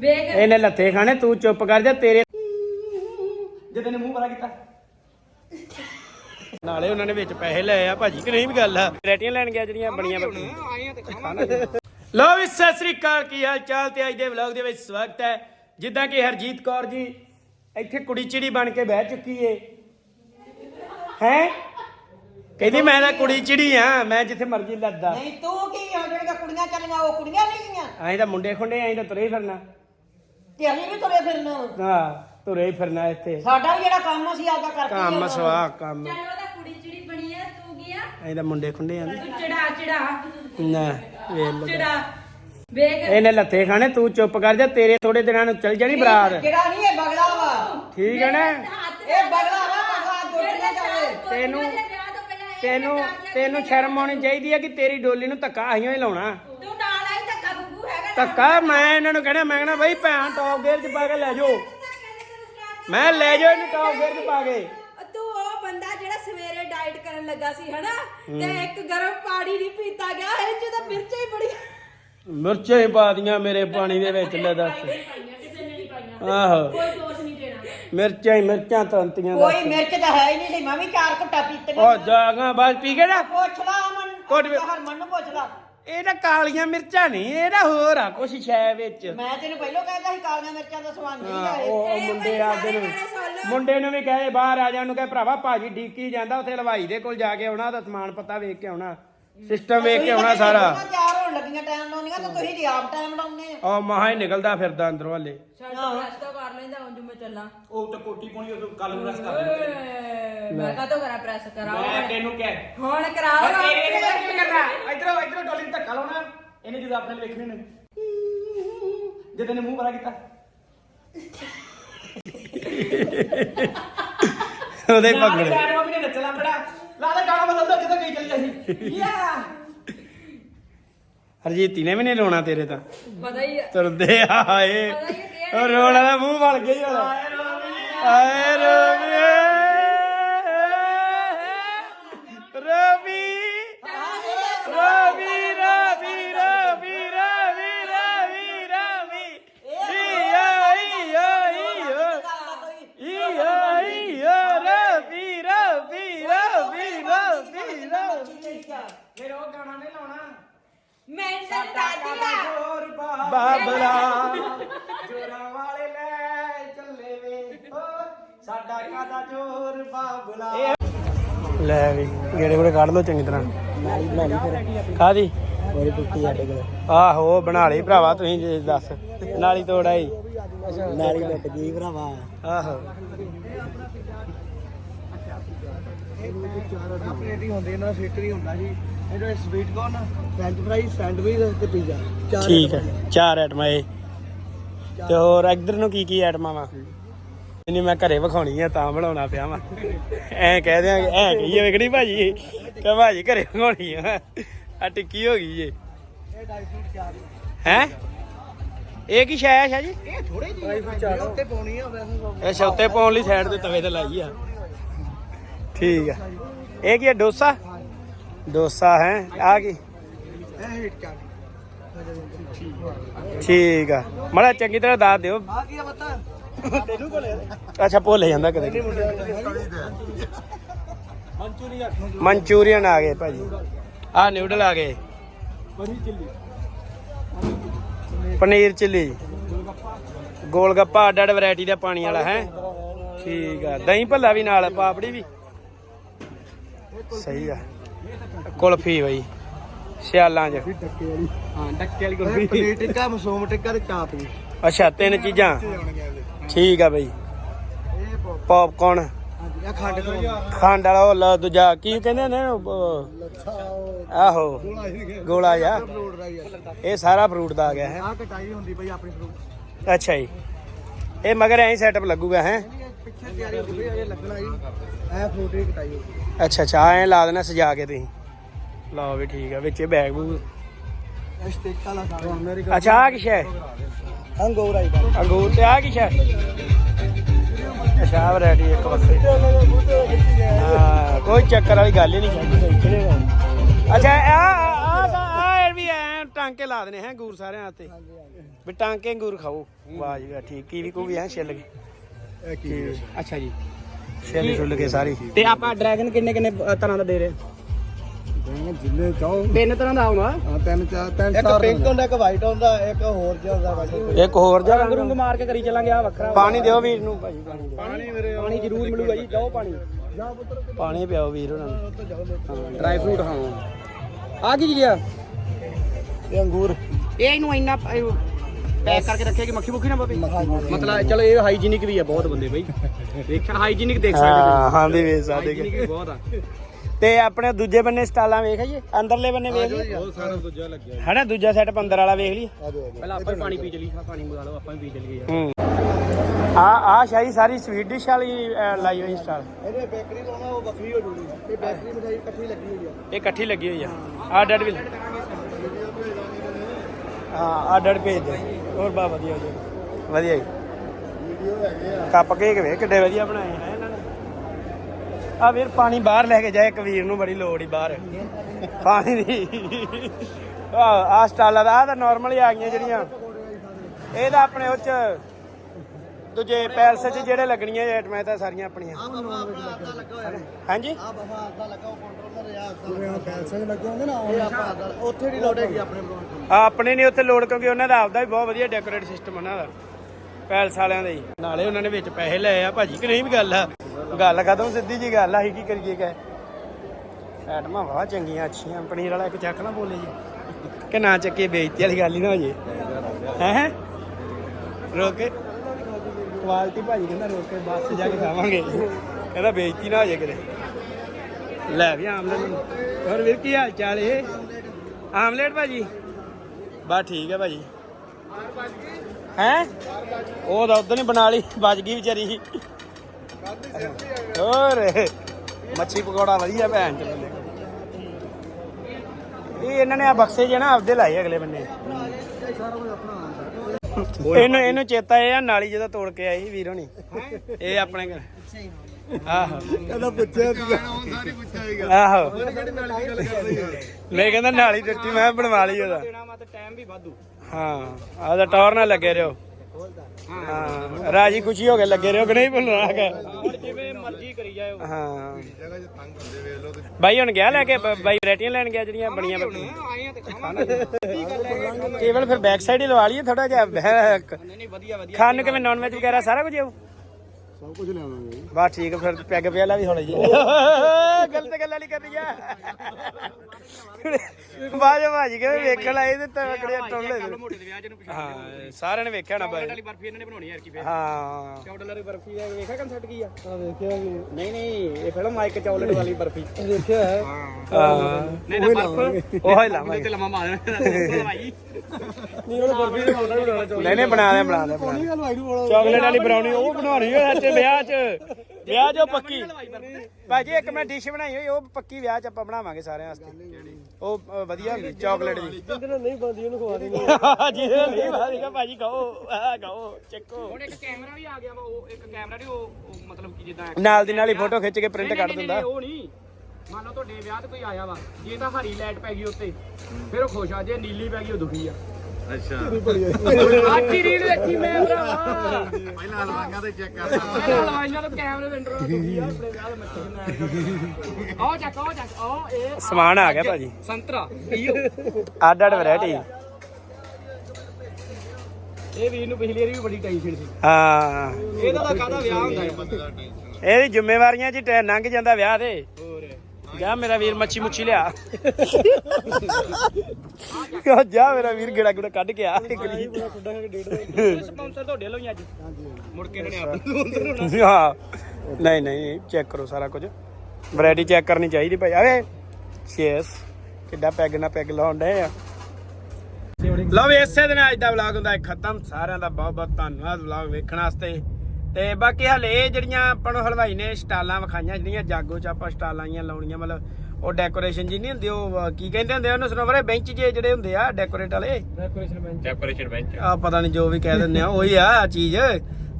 ਵੇਖ। ਇਹਨੇ ਲੱਥੇ ਖਾਣੇ ਤੂੰ ਚੁੱਪ ਕਰ ਜਾ ਤੇਰੇ ਜਦੋਂ ਨੇ ਮੂੰਹ ਬੜਾ ਕੀਤਾ। ਨਾਲੇ ਉਹਨਾਂ ਨੇ ਵਿੱਚ ਪੈਸੇ ਲਏ ਆ ਭਾਜੀ ਕਿ ਨਹੀਂ ਵੀ ਗੱਲ ਆ? ਵੈਰਾਈਟੀਆਂ ਲੈਣ ਗਿਆ ਜਿਹੜੀਆਂ ਬਣੀਆਂ ਬੱਕੀਆਂ ਲਓ ਵੀ ਸਤਿ ਸ੍ਰੀ ਅਕਾਲ ਕੀ ਹਾਲ ਚਾਲ ਤੇ ਅੱਜ ਦੇ ਵਲੌਗ ਦੇ ਵਿੱਚ ਸਵਾਗਤ ਹੈ। ਜਿੱਦਾਂ ਕਿ ਹਰਜੀਤ ਕੌਰ ਜੀ ਇੱਥੇ ਕੁੜੀ ਚਿੜੀ ਬਣ ਕੇ ਬਹਿ ਚੁੱਕੀ ਏ। ਹੈ? ਕਹਿੰਦੀ ਮੈਂ ਤਾਂ ਕੁੜੀ ਚਿੜੀ ਆ ਮੈਂ ਜਿੱਥੇ ਮਰਜ਼ੀ ਲੱਦਾ। ਨਹੀਂ ਤੂੰ ਕੀ ਆ ਜਿਹੜੀਆਂ ਕੁੜੀਆਂ ਚੱਲੀਆਂ ਉਹ ਕੁੜੀਆਂ ਨਹੀਂ ਗਈਆਂ? ਤਾਂ ਮੁੰਡੇ ਖੁੰਡੇ ਅਸੀਂ ਤਾਂ ਤੁਰੇ ਹੀ ਫਿਰਨਾ। ਤੇ ਅਸੀਂ ਵੀ ਤੁਰੇ ਫਿਰਨਾ। ਵਾ। ਹਾਂ ਤੁਰੇ ਹੀ ਫਿਰਨਾ ਇੱਥੇ। ਸਾਡਾ ਵੀ ਜਿਹੜਾ ਕੰਮ ਅਸੀਂ ਆਦਾ ਕਰਕੇ ਕੰਮ ਜਾਣਾ। ਸਵਾ ਕੰਮ। ਚੱਲ ਉਹਦਾ ਕੁੜੀ ਚਿੜੀ ਬਣੀ ਆ ਤੂੰ ਕੀ ਆ? ਤਾਂ ਮੁੰਡੇ ਖੁੰਡੇ ਆਂ ਤੂੰ ਚੜਾ ਚੜਾ। ਨਾ ਵੇਖ ਲਓ। ਚੜਾ। ਵੇਖ। ਇਹਨੇ ਲੱਥੇ ਖਾਣੇ ਤੂੰ ਚੁੱਪ ਕਰ ਜਾ ਤੇਰੇ ਥੋੜੇ ਦਿਨਾਂ ਨੂੰ ਚੱਲ ਜਾਣੀ ਬਰਾਤ। ਜਿਹੜਾ ਨਹੀਂ ਇਹ ਬਗਲਾ ਵਾ। ਠੀਕ ਹੈ ਨਾ? ਇਹ ਬਗਲਾ ਵਾ ਬਗਲਾ ਜੋੜੀਆਂ ਜਾਵੇ ਤੈਨੂੰ ਤੈਨੂੰ ਤੈਨੂੰ ਸ਼ਰਮ ਆਉਣੀ ਚਾਹੀਦੀ ਹੈ ਕਿ ਤੇਰੀ ਡੋਲੀ ਨੂੰ ਧੱਕਾ ਅਸੀਂ ਹੀ ਲਾਉਣਾ। ਤੂੰ ਧੱਕਾ ਮੈਂ ਇਹਨਾਂ ਨੂੰ ਕਹਿਣਾ ਮੈਂ ਕਹਿਣਾ ਬਈ ਭੈਣ ਟੌਪ ਗੇਅਰ 'ਚ ਪਾ ਕੇ ਲੈ ਜਾਓ। ਮੈਂ ਲੈ ਜਾਓ ਇਹਨੂੰ ਟੌਪ ਗੇਅਰ 'ਚ ਪਾ ਕੇ। ਤੂੰ ਉਹ ਬੰਦਾ ਜਿਹੜਾ ਸਵੇਰੇ ਡਾਈਟ ਕਰਨ ਲੱਗਾ ਸੀ ਹਨਾ? ਤੇ ਇੱਕ ਗਰਮ ਪਾਣੀ ਨਹੀਂ ਪੀਤਾ ਗਿਆ ਇਹ ਚ ਤਾਂ ਮਿਰਚਾਂ ਹੀ ਬੜੀ ਮਿਰਚਾਂ ਹੀ ਪਾ ਦੀਆਂ ਮੇਰੇ ਪਾਣੀ ਦੇ ਵਿੱਚ ਲੈ ਦੱਸ। ਆਹੋ। ਮਿਰਚਾਂ ਹੀ ਮਿਰਚਾਂ ਤੰਤੀਆਂ ਦਾ ਕੋਈ ਮਿਰਚ ਤਾਂ ਹੈ ਹੀ ਨਹੀਂ ਸੀ ਮੈਂ ਵੀ ਚਾਰ ਘੁੱਟਾ ਪੀਤੀਆਂ। ਉਹ ਜਾਗਾ ਬਸ ਪੀ ਕੇ ਨਾ। ਪੁੱਛ ਲਾ ਅਮਨ ਘੁੱਟ ਵੀ- ਹਰਮਨ ਨੂੰ ਪੁੱਛ ਲਾ। ਇਹ ਤਾਂ ਕਾਲੀਆਂ ਮਿਰਚਾਂ ਨਹੀਂ ਇਹ ਤਾਂ ਹੋਰ ਆ ਕੁਛ ਸ਼ੈ ਵਿੱਚ। ਮੈਂ ਤੈਨੂੰ ਪਹਿਲਾਂ ਕਹਿੰਦਾ ਸੀ ਕਾਲੀਆਂ ਮਿਰਚਾਂ ਦਾ ਸਵਾਦ ਨਹੀਂ ਹਾਂ, ਆਏ। ਉਹ ਮੁੰਡੇ ਆਦੇ ਨੂੰ ਮੁੰਡੇ ਨੂੰ ਵੀ ਕਹੇ ਬਾਹਰ ਆ ਜਾਣ ਨੂੰ ਕਹੇ ਭਰਾਵਾ ਭਾਜੀ ਡੀਕੀ ਜਾਂਦਾ ਉੱਥੇ ਹਲਵਾਈ ਦੇ ਕੋਲ ਜਾ ਕੇ ਆਉਣਾ ਉਹਦਾ ਸਮਾਨ ਪਤਾ ਵੇਖ ਕੇ ਆਉਣਾ ਸਿਸਟਮ ਵੇਖ ਕੇ ਆਉਣਾ ਸਾਰਾ। ਹੋਣ ਲੱਗੀਆਂ ਟਾਈਮ ਲਾਉਣੀਆਂ ਤਾਂ ਤੁਸੀਂ ਦੀ ਆਪ ਟਾਈਮ ਲਾਉਂਦੇ ਆ। ਉਹ ਮਹਾ ਹੀ ਨਿਕਲਦਾ ਫਿਰਦਾ ਅੰਦਰ ਵਾਲੇ ਰੈਸਟ ਕਰ ਲੈਂਦਾ ਉਂਝ ਮੈਂ ਚੱਲਾਂ। ਉਹ ਤਾਂ ਕੋਟੀ ਪਾਉਣੀ ਉਹ ਕੱਲ ਨੂੰ ਰਸ ਓਏ, ਮੈਂ ਕਾਹਤੋਂ ਕਰਾਂ ਪ੍ਰੈਸ ਕਰਾਓ? ਮੈਂ ਤੈਨੂੰ ਕਹਿ ਹੁਣ ਕਰਾਓ ਮੈਂ ਤੇਰੇ ਨੇ ਪਤਾ ਕਿਵੇਂ ਕਰਨਾ? ਇਧਰੋਂ ਇਧਰੋਂ ਡੋਲੀ ਨੂੰ ਧੱਕਾ ਲਾਉਣਾ। ਇਹਨੇ ਜਦੋਂ ਆਪਣੇ ਵੇਖਣੇ ਨੇ। ਜਦੋਂ ਨੇ ਮੂੰਹ ਬੜਾ ਕੀਤਾ। ਉਹਦੇ ਪਗੜੇ ਗਾਣਾ ਵੀ ਨੇ ਨੱਚਣਾ ਬੜਾ। ਲਾ ਦੇ ਗਾਣਾ ਬਦਲਦਾ ਜਦੋਂ ਕਈ ਚੱਲੀ ਅਸੀਂ ਯਾ। ਹਰਜੀਤੀ ਨੇ ਵੀ ਨਹੀਂ ਰੋਣਾ ਤੇਰੇ ਤਾਂ। ਪਤਾ ਹੀ ਆ। ਤੁਰਦੇ ਆਏ। ਉਹ ਰੋਣਾ ਦਾ ਮੂੰਹ ਗਿਆ ਹੀ ਹੁਣ ਆਏ ਰੋਵੀ। ਜੋਰ ਬਾਬਲਾ। ਜੋਰਾਂ ਵਾਲੇ ਲੈ ਚੱਲੇ ਵੇ। ਓ ਸਾਡਾ ਕਾਦਾ ਜੋਰ ਬਾਬਲਾ। ਲੈ ਵੀ ਗੇੜੇ ਗੂੜੇ ਕੱਢ ਲੋ ਚੰਗੀ ਤਰ੍ਹਾਂ। ਕਾਦੀ ਮੇਰੀ ਪੁੱਤੀ ਸਾਡੇ ਕੋਲ ਆਹੋ ਬਣਾ ਲਈ ਭਰਾਵਾ ਤੁਸੀਂ ਜੇ ਦੱਸ। ਨਾਲੀ ਤੋੜ ਆਈ। ਨਾਲੀ ਟੁੱਟ ਗਈ ਭਰਾਵਾ। ਆਹੋ। ਆਪਰੇਟਿੰਗ ਹੁੰਦੀ ਇਹਨਾਂ ਦਾ ਫਿੱਟ ਨਹੀਂ ਹੁੰਦਾ ਜੀ ਇਹਦਾ sweet corn french fry sandwich ਤੇ ਪੀਜ਼ਾ ਚਾਰ ਠੀਕ ਹੈ ਚਾਰ ਆਈਟਮਾਂ ਇਹ। ਤੇ ਹੋਰ ਇੱਧਰ ਨੂੰ ਕੀ ਕੀ ਆਈਟਮਾਂ ਵਾ? ਨਹੀਂ ਮੈਂ ਘਰੇ ਵਿਖਾਉਣੀ ਆ ਤਾਂ ਬਣਾਉਣਾ ਪਿਆ ਵਾ। ਐ ਕਹਿ ਦਿਆਂਗੇ ਐ ਕਹੀਏ ਵੇਖਣੀ ਭਾਜੀ? ਕਹ ਭਾਜੀ ਘਰੇ ਵਿਖਾਉਣੀ ਆ। ਆ ਟਿੱਕੀ ਹੋ ਗਈ ਏ ਇਹ ਡਾਈ ਫਰੂਟ ਚਾਰ ਹੈ? ਇਹ ਕੀ ਸ਼ਾਇ ਹੈ ਜੀ? ਇਹ ਥੋੜੇ ਚਾਰ ਉੱਤੇ ਪਾਉਣੀ ਆ ਵੈਸੇ ਪਾਉਣ ਲਈ ਸਾਈਡ ਤੇ ਤਵੇ ਤੇ ਲਾਈ ਆ। ਠੀਕ ਆ। ਇਹ ਕੀ ਹੈ ਡੋਸਾ? ਡੋਸਾ ਹੈ। ਆ ਕੀ? ਇਹ ਹੀਟ ਚਾਰ ਠੀਕ ਆ। ਮੜਾ ਚੰਗੀ ਤਰ੍ਹਾਂ ਦੱਸ ਦਿਓ। ਆ ਕੀ ਆ ਪਤਾ? ਤੈਨੂੰ ਕੋਲੇ ਅੱਛਾ ਭੁੱਲ ਜਾਂਦਾ ਕਦੇ। ਮਨਚੂਰੀਅਨ ਆ ਗਏ ਭਾਜੀ। ਆ ਨਿਊਡਲ ਆ ਗਏ। Paneer chilli. Paneer chilli. Golgappa ਅੱਡ ਅੱਡ ਵੈਰਾਈਟੀ ਦਾ ਪਾਣੀ ਵਾਲਾ ਹੈ। ਠੀਕ ਆ। ਦਹੀਂ ਭੱਲਾ ਵੀ ਨਾਲ ਪਾਪੜੀ ਵੀ। ਸਹੀ ਆ। ਕੁਲਫੀ ਬਈ। ਸਿਆਲਾਂ 'ਚ। ਟੱਕੇ ਵਾਲੀ। ਹਾਂ ਡੱਕੇ ਵਾਲੀ ਇਹ ਪਨੀਰ ਟਿੱਕਾ ਮਸੂਮ ਟਿੱਕਾ ਤੇ ਚਾਪ ਜੀ ਅੱਛਾ ਤਿੰਨ ਚੀਜ਼ਾਂ। ਠੀਕ ਆ ਬਈ। ਪੌਪਕੌਰਨ ਹਾਂਜੀ ਆ ਖੰਡ ਖੰਡ ਵਾਲਾ ਉਹ ਲਾ ਦੂਜਾ ਕੀ ਕਹਿੰਦੇ ਨੇ ਆਹੋ। ਗੋਲਾ ਜਾ ਇਹ ਸਾਰਾ ਫਰੂਟ ਦਾ ਆ ਗਿਆ ਹੈ। ਆ ਕਟਾਈ ਹੁੰਦੀ ਬਈ ਆਪਣੀ ਫਰੂਟ ਅੱਛਾ ਜੀ। ਇਹ ਮਗਰ ਐਂ ਸੈਟਅਪ ਲੱਗੂਗਾ ਹੈ। ਪਿੱਛੇ ਤਿਆਰੀ ਹੋ ਗਈ ਇਹ ਲੱਗਣਾ ਜੀ ਇਹ ਫਰੂਟ ਦੀ ਕਟਾਈ ਹੋ ਗਈ ਅੱਛਾ ਅੱਛਾ ਐਂ ਲਾ ਦੇਣਾ ਸਜਾ ਕੇ ਤੁਸੀਂ। ਲਓ ਵੀ ਠੀਕ ਆ ਵਿੱਚ ਬੈਗ ਬੂਗ। ਇਹ ਸਟੇਕ ਵਾਲਾ ਸਾਰਾ ਅਮਰੀਕਾ ਅੱਛਾ ਆ ਕੀ ਸ਼ੈ? ਅੰਗੂਰ ਆਈ ਦਾ ਅੰਗੂਰ ਤੇ ਆ ਕੀ ਸ਼ੈ? ਅੱਛਾ ਵੈਰਾਈਟੀ ਇੱਕ ਵੱਖਰੀ। ਹਾਂ ਕੋਈ ਚੱਕਰ ਵਾਲੀ ਗੱਲ ਹੀ ਨਹੀਂ ਚਾਹੀਦੀ ਅੱਛਾ ਆ ਆ ਆ- ਆ ਵੀ ਐ ਟਾਂਕੇ ਲਾ ਹੈ ਅੰਗੂਰ ਸਾਰਿਆਂ ਵੀ ਟਾਂਕੇ ਅੰਗੂਰ ਖਾਓ। ਵਾਹ ਜੀ ਵਾਹ ਠੀਕ ਕੀਵੀ ਕੋ ਵੀ ਹੈ ਛਿੱਲ ਕੇ ਇਹ ਕੀ ਅੱਛਾ ਜੀ। ਛਿੱਲ ਛੁੱਲ ਕੇ ਸਾਰੀ। ਤੇ ਆਪਾਂ ਡਰੈਗਨ ਕਿੰਨੇ ਕਿੰਨੇ ਤਰ੍ਹਾਂ ਦਾ ਦੇ ਰਹੇ? ਜਿੰਨੇ ਚਾਹੋ। ਤਿੰਨ ਤਰ੍ਹਾਂ ਦਾ ਆਉਣਾ ਹਾਂ ਤਿੰਨ ਚਾਰ ਤਿੰਨ ਚਾਰ ਇੱਕ ਪਿੰਕ ਹੁੰਦਾ ਇੱਕ ਵਾਈਟ ਹੁੰਦਾ ਇੱਕ ਹੋਰ ਜਿਹਾ ਹੁੰਦਾ ਬਾਕੀ ਇੱਕ ਹੋਰ ਜਾ ਰੰਗ ਰੁੰਗ ਮਾਰ ਕੇ ਕਰੀ ਚੱਲਾਂਗੇ ਆ ਵੱਖਰਾ ਪਾਣੀ ਦਿਓ ਵੀਰ ਨੂੰ। ਭਾਜੀ ਪਾਣੀ ਪਾਣੀ ਮੇਰੇ ਪਾਣੀ ਜ਼ਰੂਰ ਮਿਲੂਗਾ ਜੀ ਦਿਓ ਪਾਣੀ। ਜਾ ਪੁੱਤਰ। ਪਾਣੀ ਪਿਆਓ ਵੀਰ ਉਹਨਾਂ ਨੂੰ। ਡਰਾਈ ਫਰੂਟ ਹਾਂ ਆ ਕੀ ਗਿਆ ਇਹ ਅੰਗੂਰ। ਇਹ ਇਹਨੂੰ ਇੰਨਾ ਪੈਕ ਕਰਕੇ ਰੱਖਿਆ ਕਿ ਮੱਖੀ ਮੁੱਖੀ ਨਾ ਪਵੇ? ਮਤਲਬ ਚਲੋ ਇਹ ਹਾਈਜੀਨਿਕ ਵੀ ਆ ਬਹੁਤ ਬੰਦੇ ਬਈ। ਦੇਖਿਆ ਹਾਈਜੀਨਿਕ ਦੇਖ ਸਕਦੇ ਹਾਂ ਹਾਂ ਵੀ ਵੇਖ ਸਕਦੇ ਕਿ ਬਹੁਤ ਆ। ਤੇ ਆਪਣੇ ਦੂਜੇ ਬੰਨੇ ਸਟਾਲਾਂ ਵੇਖ ਆਈਏ ਅੰਦਰਲੇ ਬੰਨੇ ਵੇਖ ਲਈਏ। ਬਹੁਤ ਸਾਰਾ ਦੂਜਾ ਲੱਗਿਆ ਹਨਾ ਦੂਜਾ ਸੈੱਟ 15 ਵਾਲਾ ਵੇਖ ਲਈਏ। ਆ ਜਾਓ ਪਹਿਲਾਂ ਆਪਾਂ ਪਾਣੀ ਪੀ ਚਲੀ ਪਾਣੀ ਮੰਗਾ ਲਓ ਆਪਾਂ ਵੀ ਪੀ ਚਲੀਏ ਯਾਰ। ਆ ਆ ਸ਼ਾਹੀ ਸਾਰੀ ਸਵੀਟ ਡਿਸ਼ ਵਾਲੀ ਲਾਈ ਹੋਈ ਸਟਾਲ ਇਹਨੇ ਬੇਕਰੀ ਲਾਉਣਾ ਉਹ ਵੱਖਰੀ ਹੋ ਜੂਗੀ ਇਹ ਬੇਕਰੀ ਮਠਾਈ ਇਕੱਠੀ ਲੱਗੀ ਹੋਈ ਆ। ਇਹ ਇਕੱਠੀ ਲੱਗੀ ਹੋਈ ਆ। ਆ ਡੱਡ ਵੀ ਹਾਂ ਆ ਡੱਡ ਭੇਜ ਦੇ ਹੋਰ ਬਾ ਵਧੀਆ ਜਾਊ। ਵਧੀਆ ਜੀ। ਵੀਡੀਓ ਹੈਗੇ ਆ। ਕੱਪ ਕੇਕ ਵੇ ਕਿੱਡੇ ਵਧੀਆ ਬਣਾਏ ਹੈ ਇਹਨਾਂ ਨੇ। ਆ ਵੀਰ ਪਾਣੀ ਬਾਹਰ ਲੈ ਕੇ ਜਾਏ ਇੱਕ ਵੀਰ ਨੂੰ ਬੜੀ ਲੋੜ ਹੀ ਬਾਹਰ। ਪਾਣੀ ਦੀ। ਆ ਆ ਸਟਾਲਾਂ ਦਾ ਆ ਤਾਂ ਨਾਰਮਲ ਹੀ ਆ ਗਈਆਂ ਜਿਹੜੀਆਂ। ਇਹ ਤਾਂ ਆਪਣੇ ਉਹ ਚ ਦੂਜੇ ਪੈਲਸ ਚ ਜਿਹੜੇ ਲੱਗਣੀਆਂ ਇਹ ਤਾਂ ਸਾਰੀਆਂ ਆਪਣੀਆਂ। ਆ ਬਾਬਾ ਆਪਣਾ ਆਪਦਾ ਲੱਗਾ ਹੋਇਆ। ਹਾਂਜੀ? ਆ ਬਾਬਾ ਆਪਦਾ ਲੱਗਾ ਉਹ ਕੰਟਰੋਲਰ ਆ ਆਪਦਾ ਜਿਵੇਂ ਪੈਲਸਾਂ 'ਚ ਲੱਗੇ ਹੁੰਦੇ ਨਾ ਆਪਾਂ ਆਪਦਾ ਉੱਥੇ ਨਹੀਂ ਲੋੜ ਹੈਗੀ ਆਪਣੇ ਆ ਆਪਣੇ ਨਹੀਂ ਉੱਥੇ ਲੋੜ, ਕਿਉਂਕਿ ਉਹਨਾਂ ਦਾ ਆਪਦਾ ਵੀ ਬਹੁਤ ਵਧੀਆ ਡੈਕੋਰੇਟ ਸਿਸਟਮ ਉਹਨਾਂ ਦਾ, ਪੈਲਸ ਵਾਲਿਆਂ ਦਾ ਹੀ। ਨਾਲੇ ਉਹਨਾਂ ਨੇ ਵਿੱਚ ਪੈਸੇ ਲਏ ਆ, ਭਾਜੀ, ਕਿ ਨਹੀਂ ਵੀ ਗੱਲ ਆ? ਗੱਲ ਕਦੋਂ ਸਿੱਧੀ ਜੀ ਗੱਲ ਆ, ਅਸੀਂ ਕੀ ਕਰੀਏ ਕਹੇ। ਐਟਮਾਂ ਵਾਹ ਚੰਗੀਆਂ, ਅੱਛੀਆਂ, ਪਨੀਰ ਵਾਲਾ ਇੱਕ ਚੱਕ ਨਾ ਬੋਲੇ ਜੀ। ਕਿ ਨਾ ਚੱਕੇ ਬੇਇੱਜ਼ਤੀ ਵਾਲੀ ਗੱਲ ਹੀ ਨਾ ਹੋ ਜੇ। ਹੈ ਰੋਕ ਕੇ। ਕੁਆਲਿਟੀ ਭਾਜੀ ਕਹਿੰਦਾ ਰੋਕ ਕੇ, ਬੱਸ ਜਾ ਕੇ ਖਾਵਾਂਗੇ। ਕਹਿੰਦਾ ਬੇਇੱਜ਼ਤੀ ਨਾ ਹੋ ਜੇ ਕਿਤੇ। ਲੈ ਵੀ ਆਮਲੇਟ। ਹੋਰ ਵੀਰ, ਕੀ ਹਾਲ ਚਾਲ ਏ ਆਮਲੇਟ ਭਾਜੀ? ਬਸ ਠੀਕ ਹੈ ਭਾਜੀ। ਹੈ? ਉਹ ਤਾਂ ਉਦੋਂ ਹੀ ਬਣਾ ਲਈ ਬਚ ਗਈ ਵਿਚਾਰੀ। ਹੋਰ ਮੱਛੀ ਪਕੌੜਾ ਵਧੀਆ ਭੈਣ ਚ ਇਹ ਇਹਨਾਂ ਨੇ ਆ ਬਕਸੇ ਜੇ ਨਾ ਆਪਦੇ ਲਾਏ ਅਗਲੇ ਬੰਨੇ। ਇਹਨੂੰ ਇਹਨੂੰ ਚੇਤਾ ਇਹ ਆ ਨਾਲੀ ਜਦੋਂ ਤੋੜ ਕੇ ਆਈ ਵੀਰ ਹੋਣੀ। ਇਹ ਆਪਣੇ ਘਰ। ਆਹੋ। ਕਹਿੰਦਾ ਪੁੱਛਿਆ ਸੀ ਸਾਰੀ ਪੁੱਛਿਆ ਸੀਗਾ। ਆਹੋ। ਕਿਹੜੀ ਨਾਲੀ ਦੀ ਗੱਲ ਕਰਦੇ ਆ ਮੈਂ ਕਹਿੰਦਾ ਨਾਲੀ ਟੱਟੀ ਮੈਂ ਬਣਵਾ ਲਈ ਉਹਦਾ। ਟਾਈਮ ਵੀ ਵਾਧੂ। ਹਾਂ ਆਦਾ ਟੌਰ ਨਾਲ ਲੱਗੇ ਰਹੋ। ਹਾਂ ਰਾਜੀ ਖੁਸ਼ੀ ਹੋ ਕੇ ਲੱਗੇ ਰਹੋ ਕਿ ਨਹੀਂ ਭੁੱਲਣਾ ਹੈਗਾ। ਜਿਵੇਂ ਮਰਜ਼ੀ ਕਰੀ ਜਾਓ ਹਾਂ। ਜਗ੍ਹਾ 'ਚ ਤੰਗ ਹੁੰਦੇ ਵੇਖ ਲਓ ਤੇ। ਬਾਈ ਹੁਣ ਗਿਆ ਲੈ ਕੇ ਬ- ਬਾਈ ਵੈਰਾਈਟੀਆਂ ਲੈਣ ਗਿਆ ਜਿਹੜੀਆਂ ਬਣੀਆਂ ਬੱਕੀਆਂ ਆਏ ਆ ਤੇ ਖਾਵਾਂਗੇ। ਕੇਵਲ ਫਿਰ ਬੈਕ ਸਾਈਡ ਹੀ ਲਵਾ ਲਈਏ ਥੋੜਾ ਜਿਹਾ। ਨਹੀਂ ਨਹੀਂ ਵਧੀਆ ਵਧੀਆ। ਖਾਣ ਨੂੰ ਕਿਵੇਂ ਨਾਨ ਵੈਜ ਵਗੈਰਾ ਸਾਰਾ ਕੁਝ ਆਉ ਸਭ ਕੁਝ ਲਿਆਵਾਂਗੇ ਬਸ ਠੀਕ ਹੈ, ਫਿਰ ਪੈਗ ਪਿਆਲਾ ਵੀ ਹੋਣਾ ਜੀ। ਗਲਤ ਗੱਲਾਂ ਨਹੀਂ ਕਰਨੀਆਂ ਬਾਜੋ ਭਾਜੀ ਕਿਵੇਂ ਵੇਖਣ ਆਏ ਤੇ ਤਕੜੇ ਟੋਲੇ ਕੱਲ ਮੋਟੇ ਦੇ ਵਿਆਹ ਚ ਨੂੰ ਪਛਾਣ ਹਾਂ ਸਾਰਿਆਂ ਨੇ ਵੇਖਿਆ ਹੋਣਾ ਬਾਈ। ਵਾਲੀ ਬਰਫੀ ਇਹਨਾਂ ਨੇ ਬਣਾਉਣੀ ਯਾਰ ਕੀ ਫੇਰ ਹਾਂ। ਚੌਡਲਰ ਦੀ ਬਰਫੀ ਹੈ ਵੇਖਿਆ ਕਨਸੈਪਟ ਕੀ ਆ? ਆ ਵੇਖਿਆ ਵੀ ਨਹੀਂ ਨਹੀਂ ਇਹ ਫਿਲਮ ਮਾਈਕ ਚੌਲਟ ਵਾਲੀ ਬਰਫੀ। ਦੇਖਿਆ ਹੈ। ਹਾਂ। ਨਹੀਂ ਨਾ ਬਰਫ। ਉਹ ਹੀ ਤੇ ਲਾਵਾਂਗੇ ਲੰਮਾ ਮਾਰ ਦੇਣਾ। ਭਾਈ ਨਹੀਂ ਉਹ ਬਰਫੀ ਦੇ ਬੋਲਦਾ ਬਣਾਉਣਾ ਚਾਹੁੰਦਾ ਨਹੀਂ ਨਹੀਂ ਬਣਾ ਦੇ ਬਣਾ ਦੇ ਬਣਾ ਦੇ। ਚਾਕਲੇਟ ਵਾਲੀ ਬਰਾਉਨੀ ਉਹ ਬਣਾਉਣੀ ਸੱਚੇ ਵਿਆਹ 'ਚ। ਵਿਆਹ 'ਚ ਉਹ ਪੱਕੀ ਭਾਜੀ ਇੱਕ ਮੈਂ ਡਿਸ਼ ਬਣਾਈ ਹੋਈ ਉਹ ਪੱਕੀ ਵਿਆਹ 'ਚ ਆਪਾਂ ਬਣਾਵਾਂਗੇ ਸਾਰਿਆਂ ਵਾਸਤੇ। ਉਹ ਅ, ਵਧੀਆ ਹੁੰਦੀ ਚਾਕਲੇਟ ਦੀ ਜਿੰਦੇ ਨਾਲ ਨਹੀਂ ਬੰਦੀ ਉਹਨੂੰ ਖਵਾ ਦੇਂਗੇ ਜਿਹਦੇ ਨਹੀਂ ਬਾਦੀਗਾ ਭਾਜੀ ਖਾਓ ਆ ਖਾਓ ਚੱਕੋ। ਹੁਣ ਇੱਕ ਕੈਮਰਾ ਵੀ ਆ ਗਿਆ ਵਾ ਉਹ ਇੱਕ ਕੈਮਰਾ ਨਹੀਂ ਉਹ ਉਹ ਮਤਲਬ ਕਿ ਜਿੱਦਾਂ ਨਾਲ ਦੀ ਨਾਲ ਹੀ ਫੋਟੋ ਖਿੱਚ ਕੇ ਪ੍ਰਿੰਟ ਕੱਢ ਨਹੀਂ, ਨਹੀਂ, ਦਿੰਦਾ। ਉਹ ਨਹੀਂ। ਮੰਨ ਲਓ ਤੁਹਾਡੇ ਵਿਆਹ ਤੇ ਕੋਈ ਆਇਆ ਵਾ ਜੇ ਤਾਂ ਹਰੀ ਲਾਈਟ ਪੈ ਗਈ ਉੱਤੇ ਫਿਰ ਉਹ ਖੁਸ਼ ਆ ਜੇ ਨੀਲੀ ਪੈ ਗਈ ਉਹ ਦੁਖੀ ਆ। ਅੱਜ ਹੀ ਰੀਲ ਵੇਖੀ ਮੈਂ ਭਰਾਵਾ। ਪਹਿਲਾਂ ਹਲਵਾਈਆਂ ਤੇ ਚੈੱਕ ਕਰਦਾ। ਪਹਿਲਾਂ ਹਲਵਾਈਆਂ ਤੋਂ ਕੈਮਰੇ ਦੇ ਅੰਦਰ ਦੁਖੀ ਆ ਆਪਣੇ ਵਿਆਹ ਦੇ ਮੱਥੇ ਕਿੰਨਾ ਆਓ ਚੱਕ ਆਓ ਚੱਕ ਆਓ ਇਹ ਸਮਾਨ ਆ ਗਿਆ ਭਾਜੀ। ਸੰਤਰਾ ਪੀਓ। ਅੱਡ ਅੱਡ ਵੈਰਾਈਟੀ ਇਹ ਵੀਰ ਨੂੰ ਪਿਛਲੀ ਵਾਰੀ ਵੀ ਬੜੀ ਟੈਨਸ਼ਨ ਸੀ। ਹਾਂ। ਇਹਦਾ ਤਾਂ ਕਾਹਦਾ ਵਿਆਹ ਹੁੰਦਾ ਹੈ? ਇਹਦੀ ਜ਼ਿੰਮੇਵਾਰੀਆਂ 'ਚ ਟੈ- ਲੰਘ ਜਾਂਦਾ ਵਿਆਹ ਤੇ। ਜਾ ਮੇਰਾ ਵੀਰ ਮੱਛੀ ਮੁੱਛੀ ਲਿਆ। ਜਾ ਮੇਰਾ ਵੀਰ ਗੇੜਾ ਗੁੜਾ ਕੱਢ ਕੇ ਆ। ਇਕਲੀ ਸਪਾਂਸਰ ਤੁਹਾਡੇ ਹੀ ਅੱਜ ਮੁੜ ਕੇ ਇਹਨਾਂ ਨੇ ਆਪ ਸਪਾਂਸਰ ਹੋਣਾ। ਹਾਂ। ਨਹੀਂ ਨਹੀਂ ਚੈੱਕ ਕਰੋ ਸਾਰਾ ਕੁਝ। ਵੈਰਾਈਟੀ ਚੈੱਕ ਕਰਨੀ ਚਾਹੀਦੀ ਭਾਈ। ਆਵੇ ਚੀਅਰਸ ਕਿੱਡਾ ਪੈਗ ਨਾ ਪੈਗ ਲਾਉਣ ਡਏ ਆ। ਲਓ ਇਸੇ ਦਿਨ ਅੱਜ ਦਾ ਵਲੌਗ ਹੁੰਦਾ ਹੈ। ਖਤਮ। ਸਾਰਿਆਂ ਦਾ ਬਹੁਤ ਬਹੁਤ ਧੰਨਵਾਦ ਵਲੌਗ ਵੇਖਣ ਵਾਸਤੇ। ਤੇ ਬਾਕੀ ਹਲੇ ਇਹ ਜਿਹੜੀਆਂ ਆਪਾਂ ਨੂੰ ਹਲਵਾਈ ਨੇ ਸਟਾਲਾਂ ਵਿਖਾਈਆਂ ਜਿਹੜੀਆਂ ਜਾਗੋ ਚ ਆਪਾਂ ਸਟਾਲਾਂ ਆਈਆਂ ਲਾਉਣੀਆਂ ਮਤਲਬ ਉਹ ਡੈਕੋਰੇਸ਼ਨ ਜੀ ਨਹੀਂ ਹੁੰਦੀ ਉਹ ਕੀ ਕਹਿੰਦੇ ਹੁੰਦੇ ਆ ਉਹਨੂੰ ਸੁਣੋ ਬੈਂਚ ਜੇ ਜਿਹੜੇ ਹੁੰਦੇ ਆ ਡੈਕੋਰੇਟ ਵਾਲੇ। ਡੈਕੋਰੇਸ਼ਨ ਬੈਂਚ ਆ ਪਤਾ ਨਹੀਂ ਜੋ ਵੀ ਕਹਿ ਦਿੰਦੇ ਆ ਉਹੀ ਆ ਆਹ ਚੀਜ਼।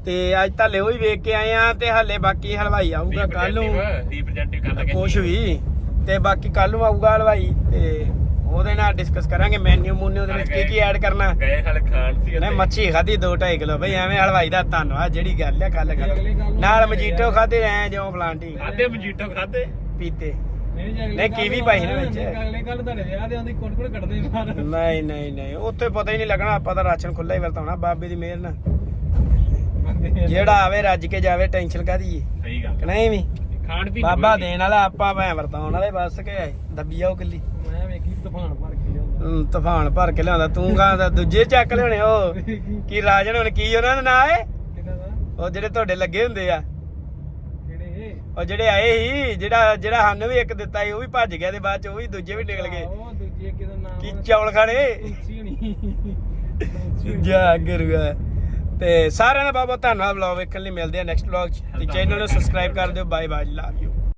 ਤੇ ਅੱਜ ਤਾਂ ਲਿਓ ਹੀ ਵੇਖ ਕੇ ਆਏ ਆ ਤੇ ਹਲੇ ਬਾਕੀ ਹਲਵਾਈ ਆਊਗਾ ਕੱਲ ਨੂੰ। ਰੀਪ੍ਰੈਜ਼ੈਂਟੇਟਿਵ ਕਰ ਲਗੇ। ਕੁਛ ਵੀ। ਤੇ ਬਾਕੀ ਕੱਲ ਨੂੰ ਆਊਗਾ ਹਲਵਾਈ ਤੇ ਉਹਦੇ ਨਾਲ ਡਿਸਕਸ ਕਰਾਂਗੇ ਮੈਨੂ ਮੂਨਿਓ ਦੇ ਵਿੱਚ ਕੀ ਕੀ ਐਡ ਕਰਨਾ। ਗਏ ਹਲ ਖਾਣ ਸੀ ਨੇ ਮੱਛੀ ਖਾਧੀ 2.5 ਕਿਲੋ ਬਈ ਐਵੇਂ ਹਲਵਾਈ ਦਾ ਧੰਨਵਾਦ ਜਿਹੜੀ ਗੱਲ ਆ ਕੱਲ ਕਰ ਨਾਲ ਮਜੀਟੋ ਖਾਦੇ ਐ ਜਿਉਂ ਫਲਾਂਟੀ। ਖਾਦੇ ਮਜੀਟੋ ਖਾਦੇ ਪੀਤੇ। ਨਹੀਂ ਕੀਵੀ ਪਾਈ ਨੇ ਵਿੱਚ। ਅਗਲੇ ਕੱਲ ਤੁਹਾਡੇ ਵਿਆਹ ਦੇ ਆਉਂਦੀ ਕੁੱਟ ਕੁੱਟ ਕੱਢਦੇ ਬਾਹਰ। ਨਹੀਂ ਨਹੀਂ ਨਹੀਂ ਉੱਥੇ ਪਤਾ ਹੀ ਨਹੀਂ ਲੱਗਣਾ ਆਪਾਂ ਤਾਂ ਰਾਸ਼ਨ ਖੁੱਲਾ ਹੀ ਵਰਤਾਉਣਾ ਬਾਬੇ ਦੀ ਮਿਹਰ ਨਾਲ। ਜਿਹੜਾ ਆਵੇ ਰੱਜ ਕੇ ਜਾਵੇ ਟੈਨਸ਼ਨ ਕਾਦੀ ਸਹੀ ਗੱਲ। ਨਹੀਂ ਵੀ? ਖਾਣ ਪੀਣ ਬਾਬਾ ਦੇਣ ਵਾਲਾ ਆਪਾਂ ਭੈਂ ਵਰਤਾਉਣ ਵਾਲੇ ਬਸ ਕੇ ਦੱਬੀ ਜਾਓ ਕਿੱਲੀ। ਮੈਂ ਵੇਖੀ ਤੂਫਾਨ ਭਰ ਕੇ ਲਿਆਉਂਦਾ। ਤੂਫਾਨ ਭਰ ਕੇ ਲਿਆਉਂਦਾ ਤੂੰ ਕਹਾਂ ਦੂਜੇ ਚੱਕ ਲਿਆਉਣੇ ਉਹ? ਕੀ ਰਾਜਨ ਹੁਣ ਕੀ ਉਹਨਾਂ ਦਾ ਨਾਂ ਏ? ਉਹ ਜਿਹੜੇ ਤੁਹਾਡੇ ਲੱਗੇ ਹੁੰਦੇ ਆ। ਉਹ ਜਿਹੜੇ ਆਏ ਸੀ ਜਿਹੜਾ ਜਿਹੜਾ ਸਾਨੂੰ ਵੀ ਇੱਕ ਦਿੱਤਾ ਸੀ ਉਹ ਵੀ ਭੱਜ ਗਿਆ ਤੇ ਬਾਅਦ ਚ ਉਹ ਵੀ ਦੂਜੇ ਵੀ ਨਿਕਲ ਗਏ। ਉਹ ਦੂਜੀ ਕਿਹਦਾ ਨਾਮ ਕੀ ਚੌਲ ਖਾਣੇ? ਜਾ ਗਿਰੂਗਾ ਤੇ ਸਾਰਿਆਂ ਦਾ ਬਹੁਤ ਬਹੁਤ ਧੰਨਵਾਦ ਵਲੌਗ ਵੇਖਣ ਲਈ। ਮਿਲਦੇ ਆ ਨੈਕਸਟ ਵਲੌਗ ਚ। ਤੇ ਚੈਨਲ ਨੂੰ ਸਬਸਕ੍ਰਾਈਬ ਕਰ ਦਿਓ। Bye bye love you